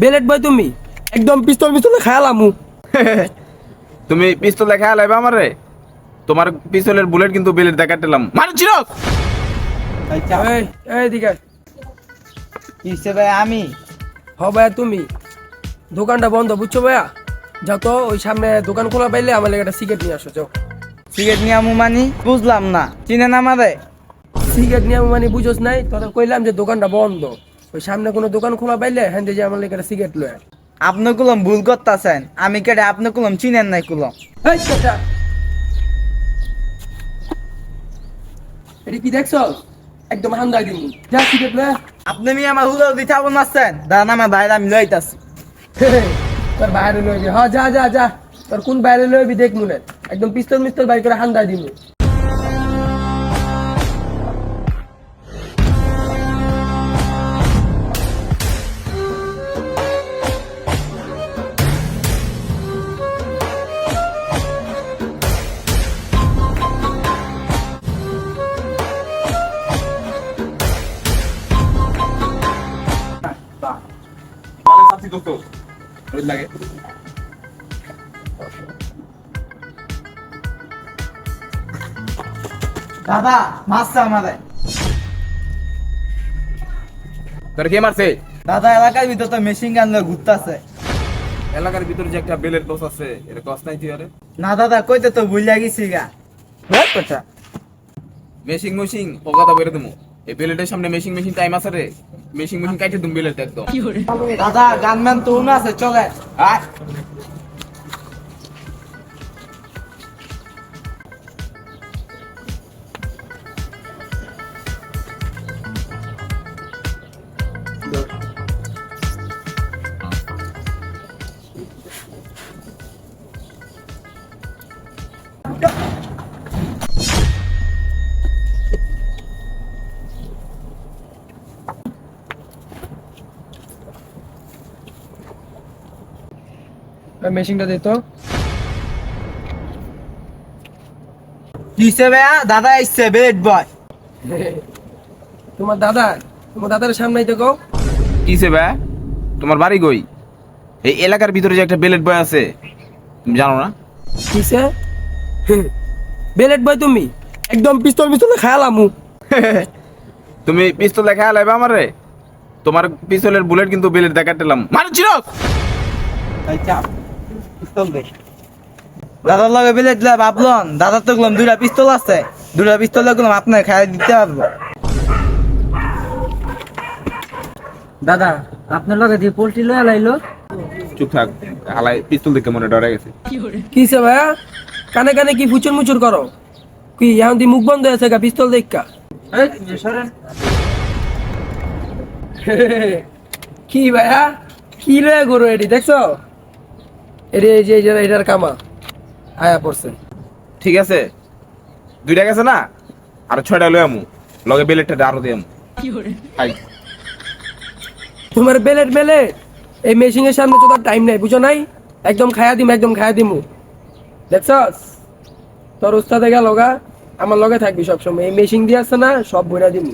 Belt বয় তুমি। একদম পিস্তল পিস্তলে খেয়ালামু তুমি পিস্তল দেখা লাইবে আমারে? তোমার পিস্তলের বুলেট কিন্তু বেলের দেখাতেলাম মানুষ ছিল! এই এই দিকে। কিসে ভাই আমি। হ ভাইয়া তুমি। দোকানটা বন্ধ বুঝছ ভাইয়া? যাও তো ওই সামনে দোকান খোলা পাইলে আমার লেগে একটা সিগারেট নিয়ে আসো যাও। সিগারেট নিয়ে আমু মানি? বুঝলাম না। চিনেন আমারে? সিগারেট নিয়ে আমি মানি বুঝোস নাই? তোরা কইলাম যে দোকানটা বন্ধ। ওই সামনে কোনো দোকান খোলা পাইলে হ্যাঁ যে আমার লেগে সিগারেট লয় আপনি কুলম ভুল করতেছেন। আমি কেটে আপনি কুলম চিনেন নাই কুলম। এই এটা কি দেখছ? একদম হান্দা দিন যা সিগারেট লয় আপনি মি আমার হুলো দিতে হব নাচছেন দাঁড়ান আমার বাইরে আমি লইতাছি তোর বাইরে লইবি হ্যাঁ যা যা যা। তোর কোন বাইরে লইবি দেখ মনে। একদম পিস্তল মিস্তল বাইর করে লাগে। দাদা মারছে তোর কে মারছে? দাদা এলাকার ভিতর তো মেশিন গান লয়ে ঘুরতাছে। এলাকার ভিতরে যে একটা বেলের দোষ আছে এটা কষ্ট নাই তুই আরে। না দাদা কইতে তো ভুলিয়া গেছি গা। মেশিং মেশিং ও কথা বলে দেবো। এই বেলেটের সামনে মেশিং মেশিং টাইম আছে রে। মেশিং মেশিং কাইটে তুমি বেলেট একদম। দাদা গানম্যান তো আছে চলে। আয়। মেশিনটা দে তো। কিসে ভাইয়া দাদা এসছে বেড বয় তোমার দাদা তোমার দাদার সামনেই তো কও কিসে তোমার বাড়ি কই? এই এলাকার ভিতরে যে একটা বেলেট বয় আছে তুমি জানো না? কিসে বেলেট বয় তুমি? একদম পিস্তল পিস্তলে খেয়ালামু তুমি পিস্তল দেখা লাইবে আমারে? তোমার পিস্তলের বুলেট কিন্তু বেলেট দেখাতেলাম মানুষ ছিল দাদার লগে বিলে দিলে ভাবলন দাদার তো গেলাম দুইটা পিস্তল আছে। দুইটা পিস্তল গেলাম আপনার খাই দিতে পারব। দাদা আপনার লগে যে পোল্ট্রি লয়া লাইলো চুপ থাক হালাই পিস্তল দেখে মনে ডরে গেছে। কিসে ভাইয়া? কানে কানে কি ফুচুর মুচুর করো? কি এখন দি মুখ বন্ধ হয়েছে গা পিস্তল দেখা? কি ভাইয়া? কি লয়ে গরু এটি দেখছ? এটি এই যে এটার কামা। আয়া পড়ছে। ঠিক আছে? দুইটা গেছে না? আর ছয়টা লই আমু। লগে বেলেটটা আরও দিয়ে আমু। হাই তোমার বেলেট বেলেট এই মেশিং এর সামনে তো তার টাইম নাই বুঝো নাই? একদম খায়া দিম একদম খায়া দিমু। দেখছস? তোর উস্তাদে গেল গা। আমার লগে থাকবি সবসময়। এই মেশিং দিয়ে আসছে না সব বইরা দিমু।